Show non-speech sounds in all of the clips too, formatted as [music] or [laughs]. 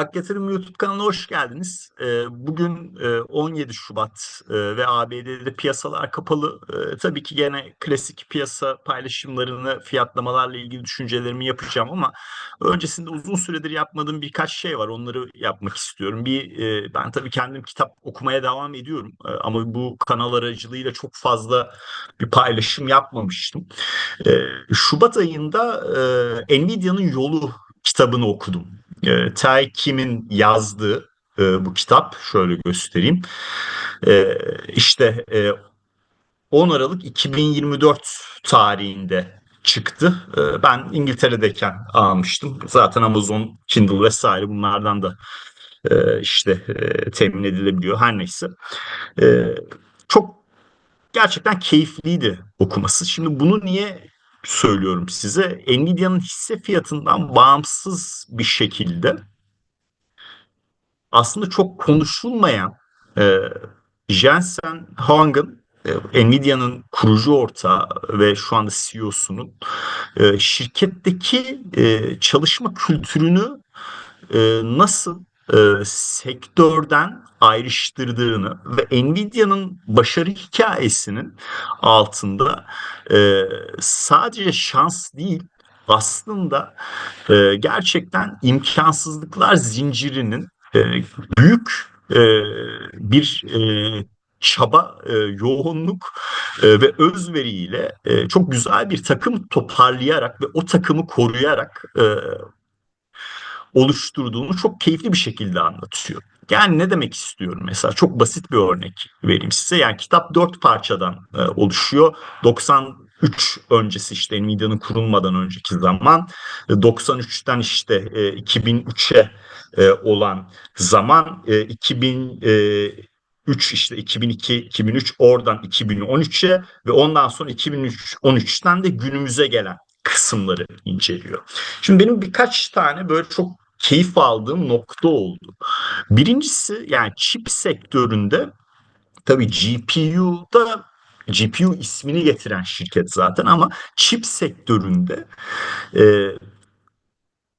Ak YouTube kanalına hoş geldiniz. Eee, bugün, eee, 17 Şubat, eee, ve ABD'de piyasalar kapalı. Eee, tabii ki gene klasik piyasa paylaşımlarını, fiyatlamalarla ilgili düşüncelerimi yapacağım ama öncesinde uzun süredir yapmadığım birkaç şey var. Onları yapmak istiyorum. Bir, ben tabii kendim kitap okumaya devam ediyorum, ama bu kanal aracılığıyla çok fazla bir paylaşım yapmamıştım. Şubat ayında, Nvidia'nın Yolu kitabını okudum. E, Tay Kim'in yazdığı e, bu kitap şöyle göstereyim. E, işte e, 10 Aralık 2024 tarihinde çıktı. E, ben İngiltere'deyken almıştım. Zaten Amazon, Kindle vesaire bunlardan da e, işte e, temin edilebiliyor. Her neyse. E, çok gerçekten keyifliydi okuması. Şimdi bunu niye söylüyorum size. Nvidia'nın hisse fiyatından bağımsız bir şekilde aslında çok konuşulmayan e, Jensen Huang'ın e, Nvidia'nın kurucu ortağı ve şu anda CEO'sunun e, şirketteki e, çalışma kültürünü e, nasıl e, sektörden ayrıştırdığını ve Nvidia'nın başarı hikayesinin altında e, sadece şans değil aslında e, gerçekten imkansızlıklar zincirinin e, büyük e, bir e, çaba, e, yoğunluk e, ve özveriyle e, çok güzel bir takım toparlayarak ve o takımı koruyarak e, oluşturduğunu çok keyifli bir şekilde anlatıyor. Yani ne demek istiyorum mesela çok basit bir örnek vereyim size. Yani kitap dört parçadan e, oluşuyor. 93 öncesi işte Nvidia'nın kurulmadan önceki zaman. 93'ten e, işte e, 2003'e e, olan zaman. E, 2000 e, 3 işte 2002 2003 oradan 2013'e ve ondan sonra 2013'ten de günümüze gelen kısımları inceliyor. Şimdi benim birkaç tane böyle çok keyif aldığım nokta oldu. Birincisi yani çip sektöründe tabii GPU'da GPU ismini getiren şirket zaten ama çip sektöründe e,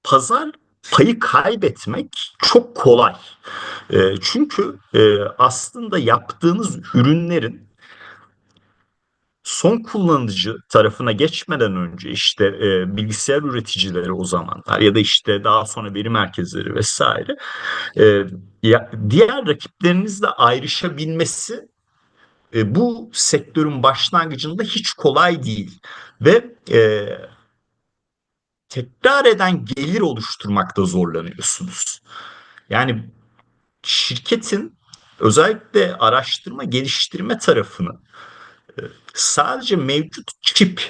pazar payı kaybetmek çok kolay. E, çünkü e, aslında yaptığınız ürünlerin son kullanıcı tarafına geçmeden önce işte e, bilgisayar üreticileri o zamanlar ya da işte daha sonra veri merkezleri vesaire e, ya, diğer rakiplerinizle ayrışabilmesi e, bu sektörün başlangıcında hiç kolay değil ve e, tekrar eden gelir oluşturmakta zorlanıyorsunuz. Yani şirketin özellikle araştırma geliştirme tarafını sadece mevcut çip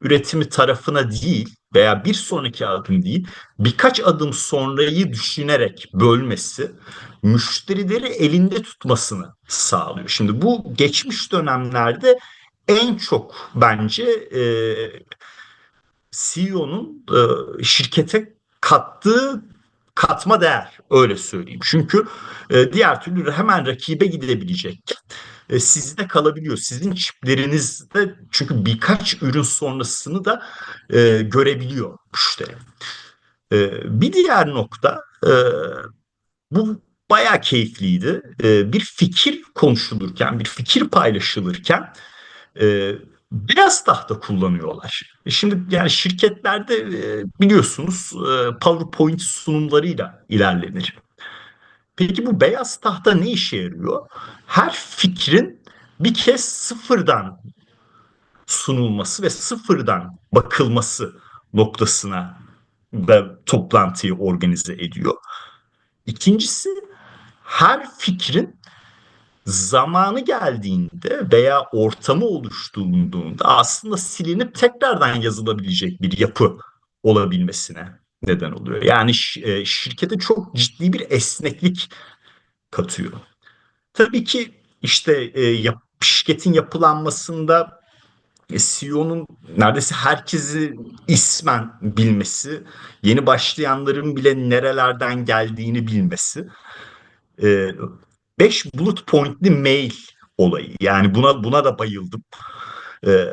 üretimi tarafına değil veya bir sonraki adım değil birkaç adım sonrayı düşünerek bölmesi müşterileri elinde tutmasını sağlıyor. Şimdi bu geçmiş dönemlerde en çok bence e, CEO'nun e, şirkete kattığı katma değer öyle söyleyeyim. Çünkü e, diğer türlü hemen rakibe gidebilecekken e, sizde kalabiliyor. Sizin çiplerinizde çünkü birkaç ürün sonrasını da e, görebiliyor müşteri. E, bir diğer nokta e, bu bayağı keyifliydi. E, bir fikir konuşulurken, bir fikir paylaşılırken e, beyaz tahta kullanıyorlar. E şimdi yani şirketlerde e, biliyorsunuz e, PowerPoint sunumlarıyla ilerlenir. Peki bu beyaz tahta ne işe yarıyor? Her fikrin bir kez sıfırdan sunulması ve sıfırdan bakılması noktasına da toplantıyı organize ediyor. İkincisi her fikrin zamanı geldiğinde veya ortamı oluşturulduğunda aslında silinip tekrardan yazılabilecek bir yapı olabilmesine neden oluyor. Yani e, şirkete çok ciddi bir esneklik katıyor. Tabii ki işte e, şirketin yapılanmasında e, CEO'nun neredeyse herkesi ismen bilmesi, yeni başlayanların bile nerelerden geldiğini bilmesi. E, beş bullet pointli mail olayı. Yani buna buna da bayıldım. Ee,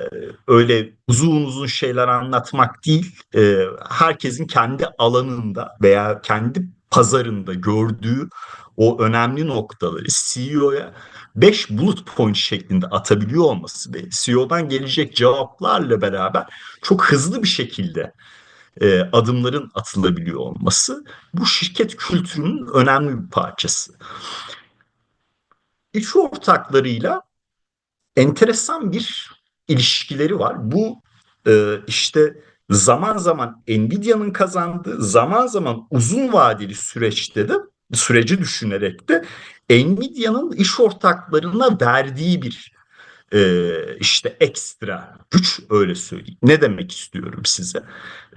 öyle uzun uzun şeyler anlatmak değil, e, herkesin kendi alanında veya kendi pazarında gördüğü o önemli noktaları CEO'ya 5 bullet point şeklinde atabiliyor olması ve CEO'dan gelecek cevaplarla beraber çok hızlı bir şekilde e, adımların atılabiliyor olması bu şirket kültürünün önemli bir parçası. İş ortaklarıyla enteresan bir ilişkileri var. Bu e, işte zaman zaman Nvidia'nın kazandığı, zaman zaman uzun vadeli süreçte de süreci düşünerek de Nvidia'nın iş ortaklarına verdiği bir e, işte ekstra güç öyle söyleyeyim. Ne demek istiyorum size?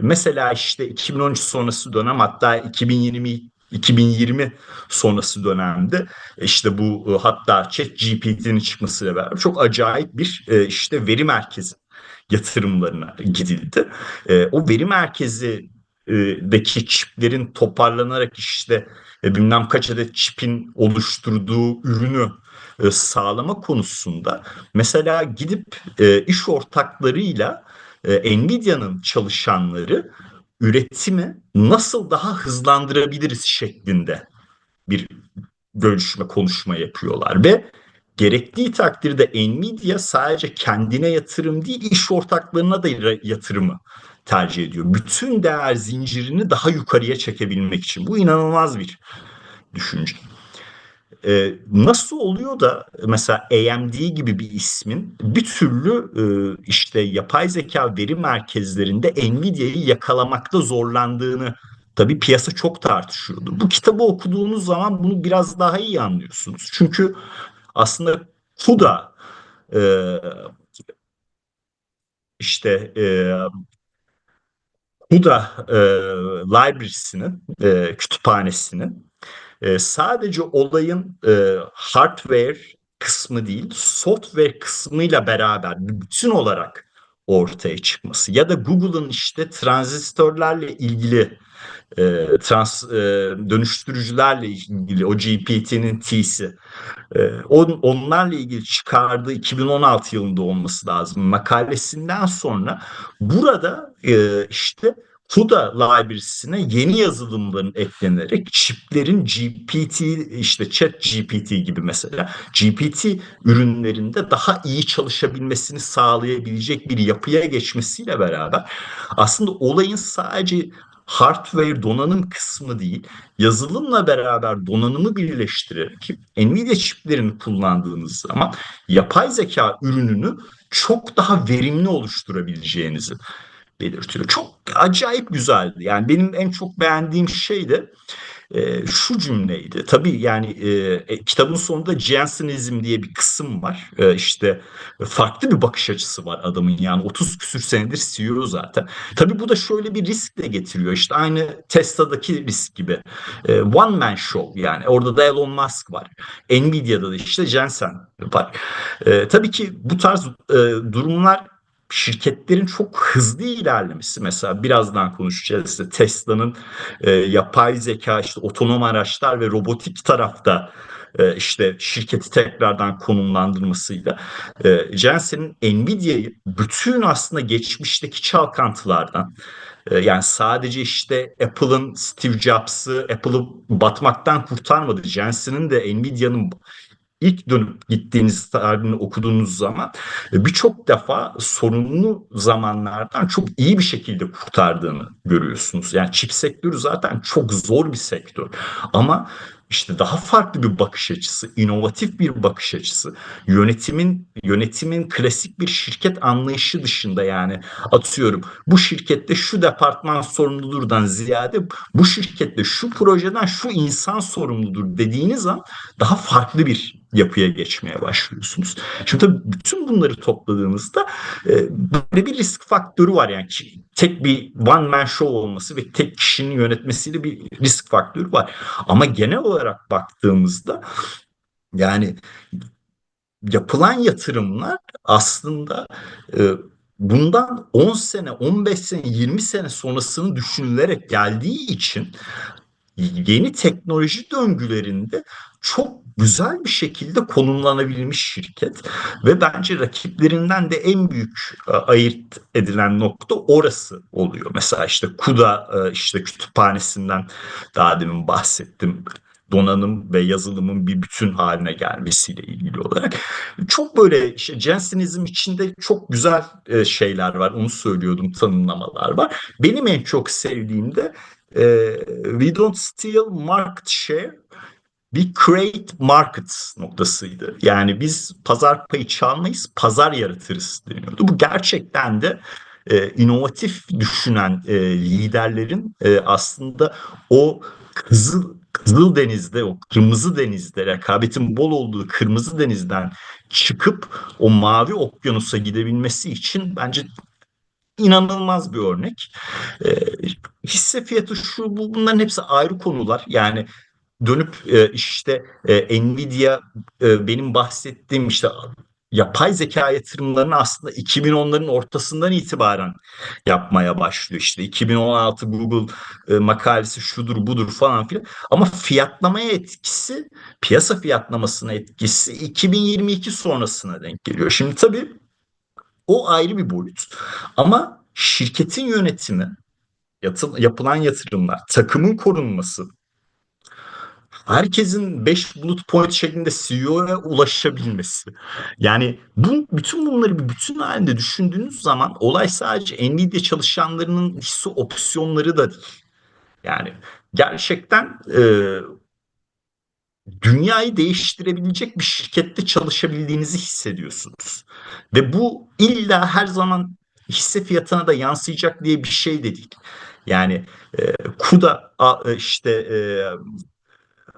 Mesela işte 2013 sonrası dönem hatta 2020 2020 sonrası dönemde işte bu hatta Chat GPT'nin çıkmasıyla beraber çok acayip bir işte veri merkezi yatırımlarına gidildi. O veri merkezi deki çiplerin toparlanarak işte bilmem kaç adet çipin oluşturduğu ürünü sağlama konusunda mesela gidip iş ortaklarıyla Nvidia'nın çalışanları üretimi nasıl daha hızlandırabiliriz şeklinde bir görüşme konuşma yapıyorlar ve gerektiği takdirde Nvidia sadece kendine yatırım değil iş ortaklarına da yatırımı tercih ediyor. Bütün değer zincirini daha yukarıya çekebilmek için. Bu inanılmaz bir düşünce. Ee, nasıl oluyor da mesela AMD gibi bir ismin bir türlü e, işte yapay zeka veri merkezlerinde Nvidia'yı yakalamakta zorlandığını tabii piyasa çok tartışıyordu. Bu kitabı okuduğunuz zaman bunu biraz daha iyi anlıyorsunuz. Çünkü aslında CUDA e, işte e, CUDA e, library'sinin e, kütüphanesinin e, sadece olayın e, hardware kısmı değil, software kısmıyla beraber bütün olarak ortaya çıkması ya da Google'ın işte transistörlerle ilgili e, trans e, dönüştürücülerle ilgili o GPT'nin T'si e, on, onlarla ilgili çıkardığı 2016 yılında olması lazım makalesinden sonra burada e, işte CUDA library'sine yeni yazılımların eklenerek çiplerin GPT işte chat GPT gibi mesela GPT ürünlerinde daha iyi çalışabilmesini sağlayabilecek bir yapıya geçmesiyle beraber aslında olayın sadece hardware donanım kısmı değil, yazılımla beraber donanımı birleştirerek Nvidia çiplerini kullandığınız zaman yapay zeka ürününü çok daha verimli oluşturabileceğinizi belirtiyor. Çok acayip güzeldi. Yani benim en çok beğendiğim şey de e, şu cümleydi. Tabii yani e, e, kitabın sonunda Jensenizm diye bir kısım var. E, işte farklı bir bakış açısı var adamın yani 30 küsür senedir CEO zaten. Tabii bu da şöyle bir risk de getiriyor. İşte aynı Tesla'daki risk gibi. E, one man show yani orada da Elon Musk var. Nvidia'da da işte Jensen var. E, tabii ki bu tarz e, durumlar şirketlerin çok hızlı ilerlemesi mesela birazdan konuşacağız işte Tesla'nın e, yapay zeka işte otonom araçlar ve robotik tarafta e, işte şirketi tekrardan konumlandırmasıyla e, Jensen'in Nvidia'yı bütün aslında geçmişteki çalkantılardan e, yani sadece işte Apple'ın Steve Jobs'ı Apple'ı batmaktan kurtarmadı. Jensen'in de Nvidia'nın ilk dönüp gittiğiniz tarihini okuduğunuz zaman e, birçok defa sorunlu zamanlardan çok iyi bir şekilde kurtardığını görüyorsunuz. Yani çip sektörü zaten çok zor bir sektör. Ama işte daha farklı bir bakış açısı, inovatif bir bakış açısı, yönetimin yönetimin klasik bir şirket anlayışı dışında yani atıyorum bu şirkette şu departman sorumludurdan ziyade bu şirkette şu projeden şu insan sorumludur dediğiniz an daha farklı bir yapıya geçmeye başlıyorsunuz. Şimdi tabii bütün bunları topladığınızda e, böyle bir risk faktörü var yani tek bir one man show olması ve tek kişinin yönetmesiyle bir risk faktörü var. Ama genel olarak baktığımızda yani yapılan yatırımlar aslında e, bundan 10 sene, 15 sene, 20 sene sonrasını düşünülerek geldiği için yeni teknoloji döngülerinde çok güzel bir şekilde konumlanabilmiş şirket ve bence rakiplerinden de en büyük e, ayırt edilen nokta orası oluyor. Mesela işte CUDA e, işte kütüphanesinden daha demin bahsettim donanım ve yazılımın bir bütün haline gelmesiyle ilgili olarak. Çok böyle işte Jensenizm içinde çok güzel e, şeyler var. Onu söylüyordum, tanımlamalar var. Benim en çok sevdiğim de We don't steal market share bir create market noktasıydı. Yani biz pazar payı çalmayız, pazar yaratırız deniyordu. Bu gerçekten de e, inovatif düşünen e, liderlerin e, aslında o Kızıl Kızıl Deniz'de o Kırmızı Deniz'de rekabetin bol olduğu Kırmızı Deniz'den çıkıp o Mavi Okyanus'a gidebilmesi için bence inanılmaz bir örnek. E, hisse fiyatı şu bu bunların hepsi ayrı konular. Yani dönüp e, işte e, Nvidia e, benim bahsettiğim işte yapay zeka yatırımlarını aslında 2010'ların ortasından itibaren yapmaya başlıyor. İşte 2016 Google makalesi şudur budur falan filan. Ama fiyatlamaya etkisi, piyasa fiyatlamasına etkisi 2022 sonrasına denk geliyor. Şimdi tabii o ayrı bir boyut. Ama şirketin yönetimi, yapılan yatırımlar, takımın korunması, herkesin 5 bullet point şeklinde CEO'ya ulaşabilmesi. Yani bu bütün bunları bir bütün halinde düşündüğünüz zaman olay sadece Nvidia çalışanlarının hisse opsiyonları da değil. Yani gerçekten e, dünyayı değiştirebilecek bir şirkette çalışabildiğinizi hissediyorsunuz. Ve bu illa her zaman hisse fiyatına da yansıyacak diye bir şey de değil. Yani e, KUDA işte e,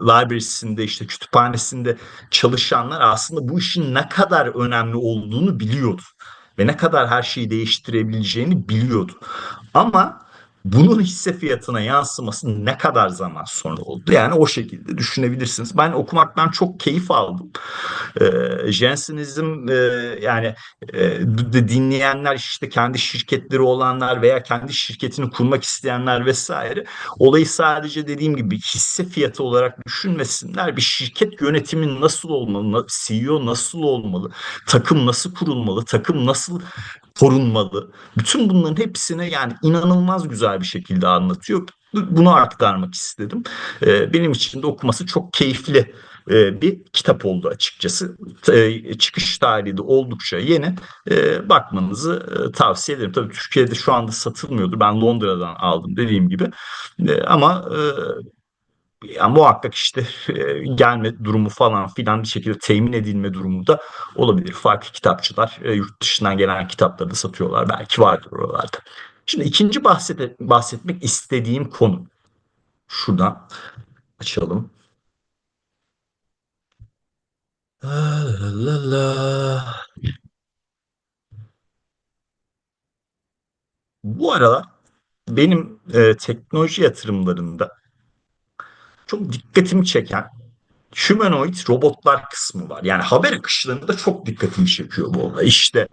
library'sinde işte kütüphanesinde çalışanlar aslında bu işin ne kadar önemli olduğunu biliyordu. Ve ne kadar her şeyi değiştirebileceğini biliyordu. Ama bunun hisse fiyatına yansıması ne kadar zaman sonra oldu? Yani o şekilde düşünebilirsiniz. Ben okumaktan çok keyif aldım. E, Jensenizm e, yani e, dinleyenler işte kendi şirketleri olanlar veya kendi şirketini kurmak isteyenler vesaire olayı sadece dediğim gibi hisse fiyatı olarak düşünmesinler. Bir şirket yönetimi nasıl olmalı? CEO nasıl olmalı? Takım nasıl kurulmalı? Takım nasıl korunmalı. Bütün bunların hepsini yani inanılmaz güzel bir şekilde anlatıyor. Bunu aktarmak istedim. Ee, benim için de okuması çok keyifli e, bir kitap oldu açıkçası. E, çıkış tarihi de oldukça yeni. E, bakmanızı tavsiye ederim. Tabii Türkiye'de şu anda satılmıyordu. Ben Londra'dan aldım dediğim gibi. Ama yani muhakkak işte e, gelme durumu falan filan bir şekilde temin edilme durumu da olabilir. Farklı kitapçılar e, yurt dışından gelen kitapları da satıyorlar. Belki vardır oralarda. Şimdi ikinci bahset bahsetmek istediğim konu. Şuradan açalım. La la la. Bu arada benim e, teknoloji yatırımlarında çok dikkatimi çeken humanoid robotlar kısmı var. Yani haber akışlarında çok dikkatimi çekiyor bu olay. İşte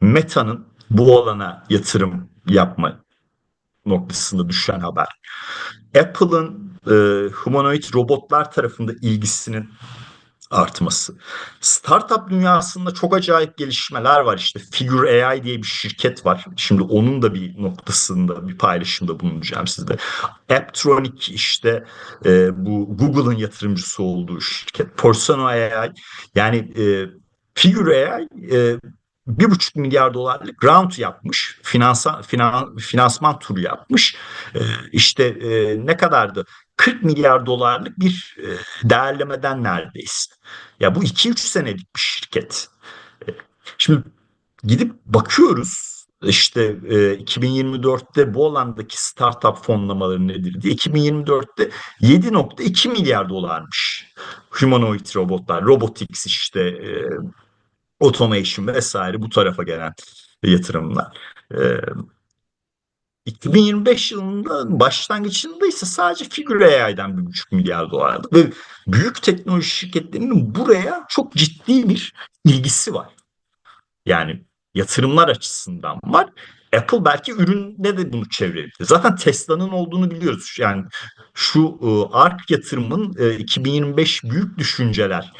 Meta'nın bu alana yatırım yapma noktasında düşen haber. Apple'ın e, humanoid robotlar tarafında ilgisinin artması. Startup dünyasında çok acayip gelişmeler var. İşte Figure AI diye bir şirket var. Şimdi onun da bir noktasında bir paylaşımda bulunacağım sizde. Apptronic işte e, bu Google'ın yatırımcısı olduğu şirket. Persona AI yani e, Figure AI e, bir buçuk milyar dolarlık round yapmış. Finansa, finan, finansman turu yapmış. E, işte e, ne kadardı? 40 milyar dolarlık bir e, değerlemeden neredeyiz. Ya bu 2-3 senelik bir şirket. E, şimdi gidip bakıyoruz işte e, 2024'te bu alandaki startup fonlamaları nedir diye 2024'te 7.2 milyar dolarmış humanoid robotlar, robotics işte e, automation vesaire bu tarafa gelen yatırımlar. E, 2025 yılında başlangıcında ise sadece Figure AI'den bir buçuk milyar dolardı. Ve büyük teknoloji şirketlerinin buraya çok ciddi bir ilgisi var. Yani yatırımlar açısından var. Apple belki üründe de bunu çevirebilir. Zaten Tesla'nın olduğunu biliyoruz. Yani şu e, ARK yatırımın e, 2025 büyük düşünceler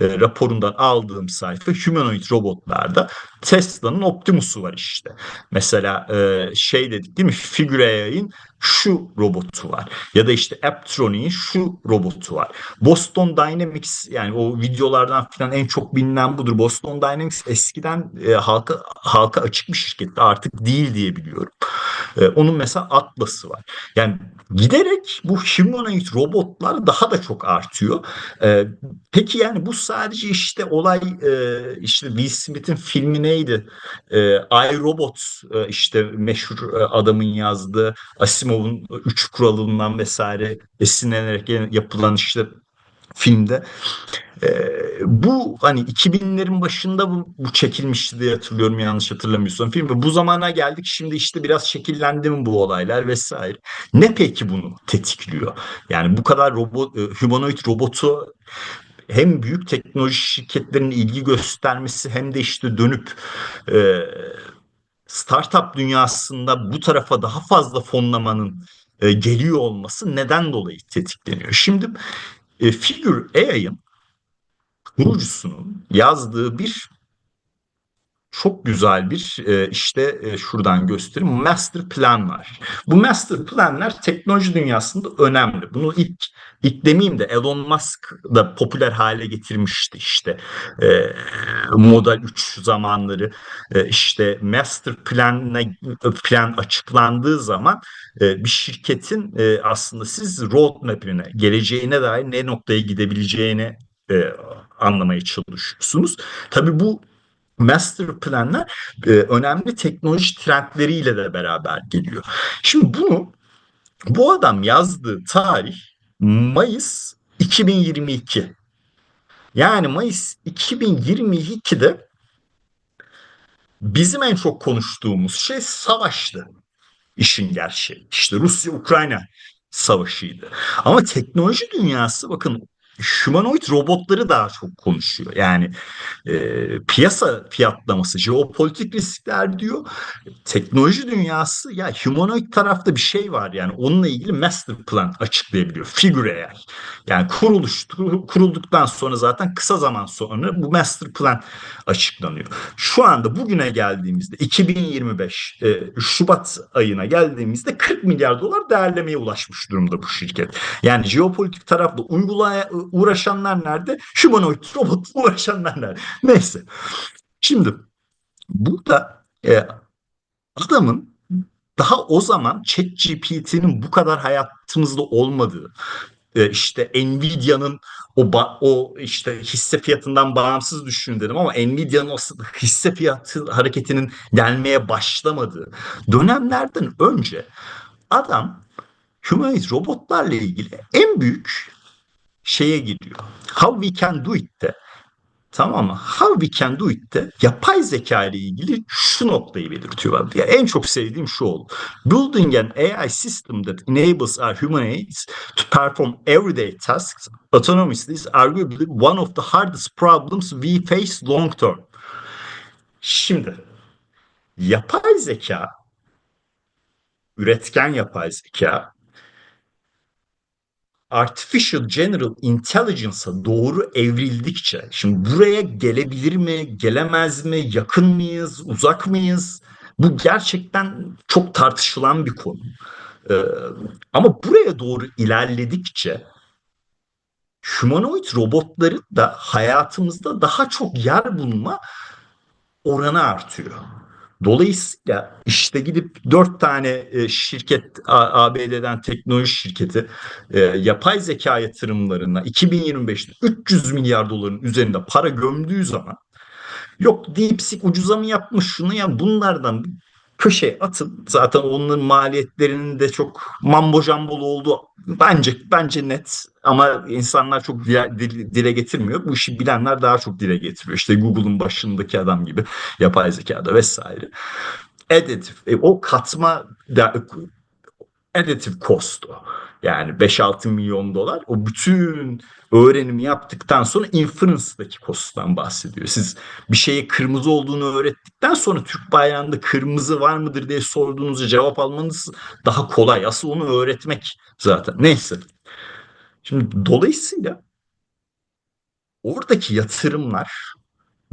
e, raporundan aldığım sayfa humanoid robotlarda Tesla'nın Optimus'u var işte. Mesela e, şey dedik değil mi? Figure AI'ın şu robotu var. Ya da işte Apptronic'in şu robotu var. Boston Dynamics yani o videolardan falan en çok bilinen budur. Boston Dynamics eskiden e, halka halka açık bir şirketti. Artık değil diye biliyorum. E, onun mesela Atlas'ı var. Yani giderek bu humanoid robotlar daha da çok artıyor. E, peki yani bu sadece işte olay e, işte Will Smith'in filmi neydi? E, I, Robot işte meşhur e, adamın yazdığı Asimov'un üç kuralından vesaire esinlenerek yapılan işte filmde. E, bu hani 2000'lerin başında bu, bu çekilmişti diye hatırlıyorum yanlış hatırlamıyorsam film. Bu zamana geldik şimdi işte biraz şekillendi mi bu olaylar vesaire. Ne peki bunu tetikliyor? Yani bu kadar robot, e, humanoid robotu hem büyük teknoloji şirketlerinin ilgi göstermesi hem de işte dönüp e, startup dünyasında bu tarafa daha fazla fonlamanın e, geliyor olması neden dolayı tetikleniyor? Şimdi e, Figure AI'ın kurucusunun yazdığı bir çok güzel bir e, işte e, şuradan göstereyim master plan var. Bu master planlar teknoloji dünyasında önemli. Bunu ilk ilk demeyeyim de Elon Musk da popüler hale getirmişti işte e, Model 3 zamanları e, işte master planla plan açıklandığı zaman e, bir şirketin e, aslında siz roadmap'ine geleceğine dair ne noktaya gidebileceğini e, anlamaya çalışıyorsunuz. Tabii bu master planlar e, önemli teknoloji trendleriyle de beraber geliyor. Şimdi bunu bu adam yazdığı tarih Mayıs 2022. Yani Mayıs 2022'de bizim en çok konuştuğumuz şey savaştı. İşin gerçeği. İşte Rusya-Ukrayna savaşıydı. Ama teknoloji dünyası bakın humanoid robotları daha çok konuşuyor. Yani e, piyasa fiyatlaması, jeopolitik riskler diyor. Teknoloji dünyası ya humanoid tarafta bir şey var yani onunla ilgili master plan açıklayabiliyor. Figure eğer. Yani kuruluş kurulduktan sonra zaten kısa zaman sonra bu master plan açıklanıyor. Şu anda bugüne geldiğimizde 2025 e, Şubat ayına geldiğimizde 40 milyar dolar değerlemeye ulaşmış durumda bu şirket. Yani jeopolitik tarafta uygulaya uğraşanlar nerede? Humanoid [laughs] robot uğraşanlar nerede? Neyse. Şimdi burada e, adamın daha o zaman ChatGPT'nin bu kadar hayatımızda olmadığı, e, işte Nvidia'nın o o işte hisse fiyatından bağımsız düşün dedim ama Nvidia'nın o hisse fiyatı hareketinin gelmeye başlamadığı dönemlerden önce adam humanoid robotlarla ilgili en büyük şeye gidiyor. How we can do it'te Tamam mı? How we can do it'te yapay zeka ile ilgili şu noktayı belirtiyorlar. Yani en çok sevdiğim şu oldu. Building an AI system that enables our humanoids to perform everyday tasks autonomously is arguably one of the hardest problems we face long term. Şimdi yapay zeka üretken yapay zeka Artificial General Intelligence'a doğru evrildikçe, şimdi buraya gelebilir mi, gelemez mi, yakın mıyız, uzak mıyız? Bu gerçekten çok tartışılan bir konu. Ee, ama buraya doğru ilerledikçe humanoid robotların da hayatımızda daha çok yer bulma oranı artıyor. Dolayısıyla işte gidip dört tane e, şirket ABD'den teknoloji şirketi e, yapay zeka yatırımlarına 2025'te 300 milyar doların üzerinde para gömdüğü zaman yok DeepSeek ucuza mı yapmış şunu ya bunlardan köşeye atın. Zaten onların maliyetlerinin de çok mambo jambolu olduğu bence bence net ama insanlar çok dile, getirmiyor. Bu işi bilenler daha çok dile getiriyor. İşte Google'un başındaki adam gibi yapay zekada vesaire. Additive, e, o katma additive cost Yani 5-6 milyon dolar. O bütün öğrenimi yaptıktan sonra inference'daki cost'tan bahsediyor. Siz bir şeye kırmızı olduğunu öğrettikten sonra Türk bayrağında kırmızı var mıdır diye sorduğunuzda cevap almanız daha kolay. Asıl onu öğretmek zaten. Neyse. Şimdi dolayısıyla oradaki yatırımlar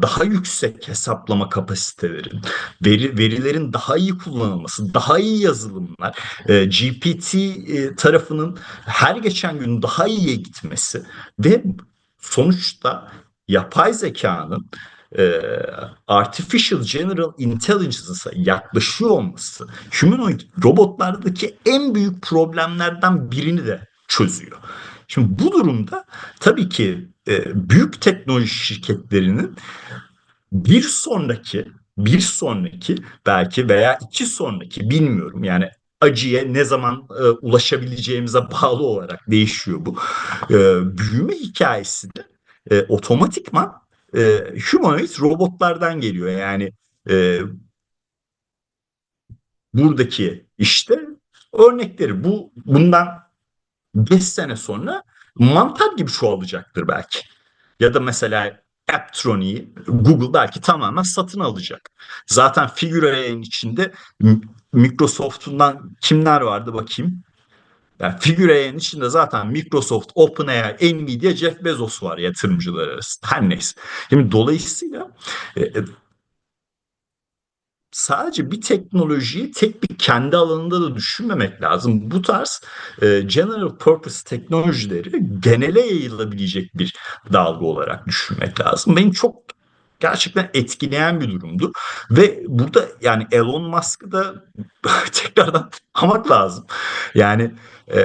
daha yüksek hesaplama kapasitelerin, veri, verilerin daha iyi kullanılması, daha iyi yazılımlar, e, GPT e, tarafının her geçen gün daha iyiye gitmesi ve sonuçta yapay zekanın e, artificial general intelligence'a yaklaşıyor olması humanoid robotlardaki en büyük problemlerden birini de çözüyor. Şimdi bu durumda tabii ki e, büyük teknoloji şirketlerinin bir sonraki bir sonraki belki veya iki sonraki bilmiyorum yani acıya ne zaman e, ulaşabileceğimize bağlı olarak değişiyor bu. E, büyüme hikayesi de e, otomatikman e, humanoid robotlardan geliyor. Yani e, buradaki işte örnekleri bu bundan 5 sene sonra mantar gibi çoğalacaktır belki. Ya da mesela Apptronics'i Google belki tamamen satın alacak. Zaten Figure'nin içinde Microsoft'undan kimler vardı bakayım. Yani Figure'nin içinde zaten Microsoft, OpenAI, Nvidia, Jeff Bezos var yatırımcılar arasında. Her neyse. Şimdi dolayısıyla e, e sadece bir teknolojiyi tek bir kendi alanında da düşünmemek lazım. Bu tarz e, general purpose teknolojileri genele yayılabilecek bir dalga olarak düşünmek lazım. Benim çok gerçekten etkileyen bir durumdu. Ve burada yani Elon Musk'ı da [laughs] tekrardan almak lazım. Yani e,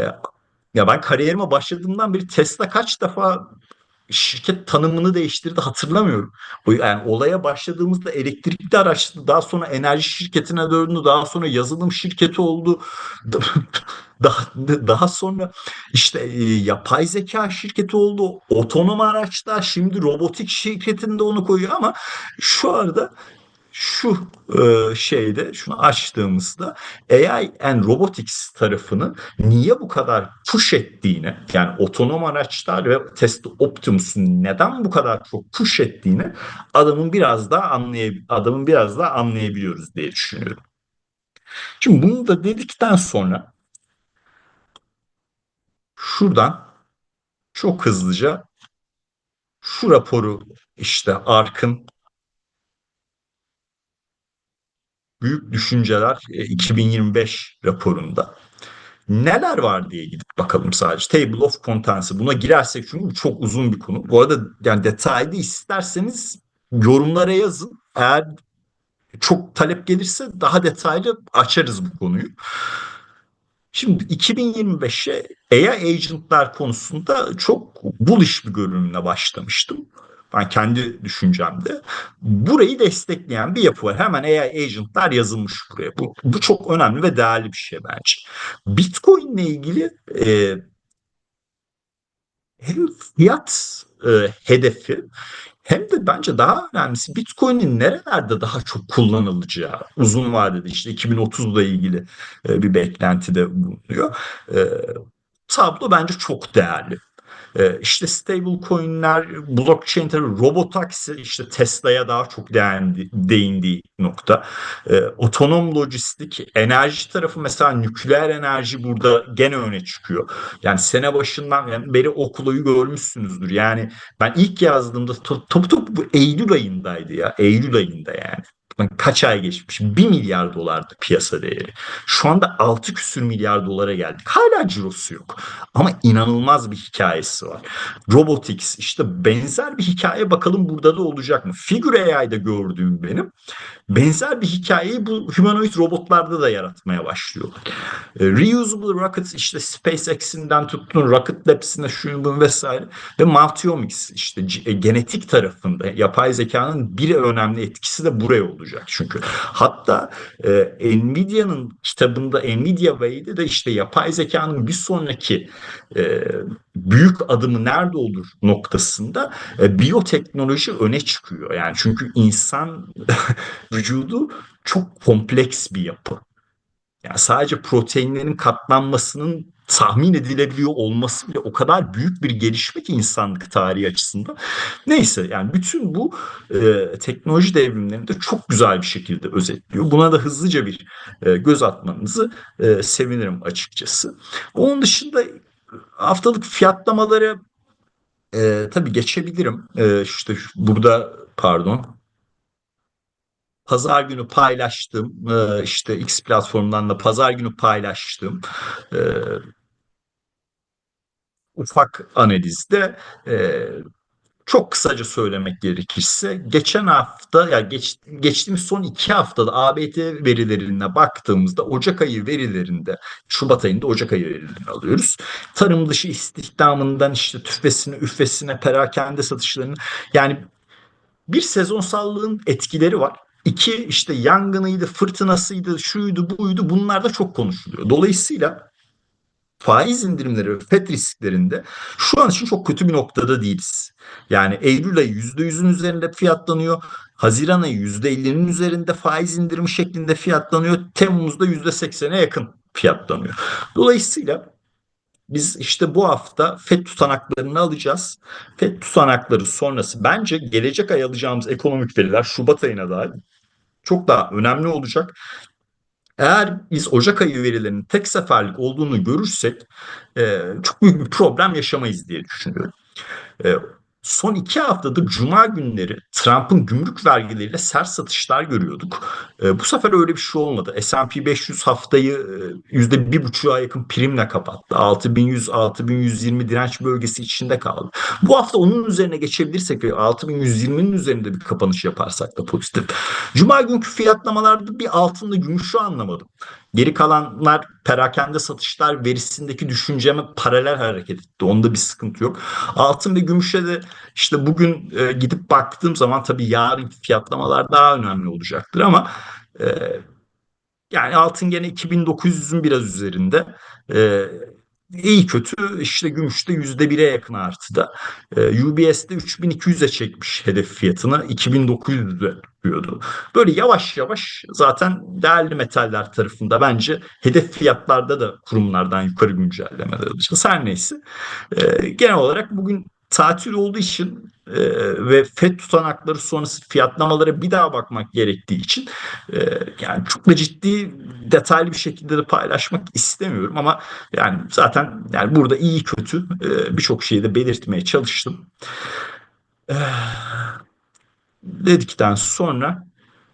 ya ben kariyerime başladığımdan beri Tesla kaç defa şirket tanımını değiştirdi hatırlamıyorum. Yani olaya başladığımızda elektrikli araçtı. Daha sonra enerji şirketine döndü. Daha sonra yazılım şirketi oldu. [laughs] Daha, daha sonra işte e, yapay zeka şirketi oldu. Otonom araçlar şimdi robotik şirketinde onu koyuyor ama şu arada şu e, şeyde şunu açtığımızda AI and Robotics tarafını niye bu kadar push ettiğini yani otonom araçlar ve Tesla Optimus'un neden bu kadar çok push ettiğini adamın biraz daha anlay adamın biraz daha anlayabiliyoruz diye düşünüyorum. Şimdi bunu da dedikten sonra şuradan çok hızlıca şu raporu işte ARK'ın Büyük Düşünceler 2025 e, raporunda neler var diye gidip bakalım sadece. Table of Contents'ı buna girersek çünkü çok uzun bir konu. Bu arada yani detaylı isterseniz yorumlara yazın. Eğer çok talep gelirse daha detaylı açarız bu konuyu. Şimdi 2025'e AI agentlar konusunda çok bullish bir görünümle başlamıştım. Ben kendi düşüncemde. Burayı destekleyen bir yapı var. Hemen AI agentlar yazılmış buraya. Bu, bu çok önemli ve değerli bir şey bence. Bitcoin ile ilgili e, hem fiyat e, hedefi hem de bence daha önemlisi Bitcoin'in nerelerde daha çok kullanılacağı uzun vadede işte 2030'la ilgili e, bir beklentide bulunuyor. E, tablo bence çok değerli. E, işte stable coin'ler, blockchain tabii robotaksi işte Tesla'ya daha çok değindi, değindiği nokta. E, lojistik, enerji tarafı mesela nükleer enerji burada gene öne çıkıyor. Yani sene başından yani beri okuluyu görmüşsünüzdür. Yani ben ilk yazdığımda top, top bu Eylül ayındaydı ya. Eylül ayında yani kaç ay geçmiş? 1 milyar dolardı piyasa değeri. Şu anda 6 küsür milyar dolara geldik. Hala cirosu yok. Ama inanılmaz bir hikayesi var. Robotics işte benzer bir hikaye bakalım burada da olacak mı? Figure AI'da gördüğüm benim benzer bir hikayeyi bu humanoid robotlarda da yaratmaya başlıyorlar. E, reusable rockets işte SpaceX'inden tuttun Rocket Labs'ine şunun vesaire ve Multiomics işte e, genetik tarafında yapay zekanın bir önemli etkisi de buraya olacak çünkü. Hatta e, Nvidia'nın kitabında Nvidia Way'de de işte yapay zekanın bir sonraki e, büyük adımı nerede olur noktasında e, biyoteknoloji öne çıkıyor. Yani çünkü insan [laughs] vücudu çok kompleks bir yapı. Yani sadece proteinlerin katlanmasının tahmin edilebiliyor olması bile o kadar büyük bir gelişme ki insanlık tarihi açısından. Neyse yani bütün bu e, teknoloji devrimlerini de çok güzel bir şekilde özetliyor. Buna da hızlıca bir e, göz atmanızı e, sevinirim açıkçası. Onun dışında haftalık fiyatlamaları e, tabii geçebilirim. E, işte burada pardon pazar günü paylaştım. E, işte X platformundan da pazar günü paylaştım. E, ufak analizde e, çok kısaca söylemek gerekirse geçen hafta ya geç, geçtiğimiz son iki haftada ABD verilerine baktığımızda Ocak ayı verilerinde Şubat ayında Ocak ayı verilerini alıyoruz. Tarım dışı istihdamından işte tüfesine, üfesine, perakende satışlarını yani bir sezonsallığın etkileri var. İki işte yangınıydı, fırtınasıydı, şuydu, buydu bunlar da çok konuşuluyor. Dolayısıyla faiz indirimleri ve FED risklerinde şu an için çok kötü bir noktada değiliz. Yani Eylül ayı %100'ün üzerinde fiyatlanıyor. Haziran ayı %50'nin üzerinde faiz indirimi şeklinde fiyatlanıyor. Temmuz'da %80'e yakın fiyatlanıyor. Dolayısıyla biz işte bu hafta FED tutanaklarını alacağız. FED tutanakları sonrası bence gelecek ay alacağımız ekonomik veriler Şubat ayına dair çok daha önemli olacak. Eğer biz Ocak ayı verilerinin tek seferlik olduğunu görürsek e, çok büyük bir problem yaşamayız diye düşünüyorum. E, son iki haftadır Cuma günleri Trump'ın gümrük vergileriyle sert satışlar görüyorduk. E, bu sefer öyle bir şey olmadı. S&P 500 haftayı e, yüzde bir buçuğa yakın primle kapattı. 6100-6120 direnç bölgesi içinde kaldı. Bu hafta onun üzerine geçebilirsek ve 6120'nin üzerinde bir kapanış yaparsak da pozitif. Cuma günkü fiyatlamalarda bir altında gümüşü anlamadım. Geri kalanlar perakende satışlar verisindeki düşünceme paralel hareket etti. Onda bir sıkıntı yok. Altın ve gümüşe de işte bugün e, gidip baktığım zaman tabii yarın fiyatlamalar daha önemli olacaktır ama e, yani altın gene 2900'ün biraz üzerinde. E, iyi kötü işte gümüşte yüzde bire yakın artıda. E, UBS'de 3200'e çekmiş hedef fiyatını 2900'e tutuyordu. Böyle yavaş yavaş zaten değerli metaller tarafında bence hedef fiyatlarda da kurumlardan yukarı güncellemeler alacağız. Her neyse. E, genel olarak bugün tatil olduğu için e, ve FED tutanakları sonrası fiyatlamalara bir daha bakmak gerektiği için e, yani çok da ciddi detaylı bir şekilde de paylaşmak istemiyorum ama yani zaten yani burada iyi kötü e, birçok şeyi de belirtmeye çalıştım. E, dedikten sonra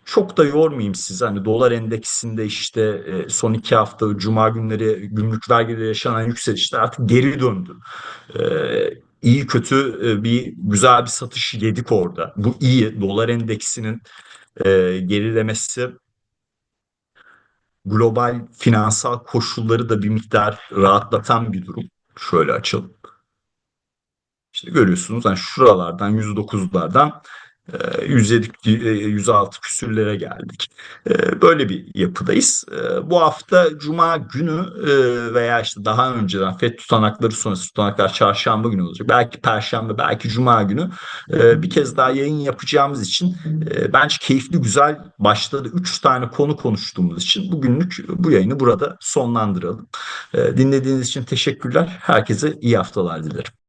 çok da yormayayım sizi. Hani dolar endeksinde işte e, son iki hafta cuma günleri gümrük vergileri yaşanan yükselişler artık geri döndü. İyi kötü e, bir güzel bir satış yedik orada. Bu iyi. Dolar endeksinin e, gerilemesi global finansal koşulları da bir miktar rahatlatan bir durum. Şöyle açalım. İşte görüyorsunuz hani şuralardan 109'lardan 107, ee, 106 e, küsürlere geldik. Ee, böyle bir yapıdayız. Ee, bu hafta Cuma günü e, veya işte daha önceden FED tutanakları sonrası tutanaklar çarşamba günü olacak. Belki Perşembe, belki Cuma günü e, bir kez daha yayın yapacağımız için bence keyifli, güzel başladı. Üç tane konu konuştuğumuz için bugünlük bu yayını burada sonlandıralım. Dinlediğiniz için teşekkürler. Herkese iyi haftalar dilerim.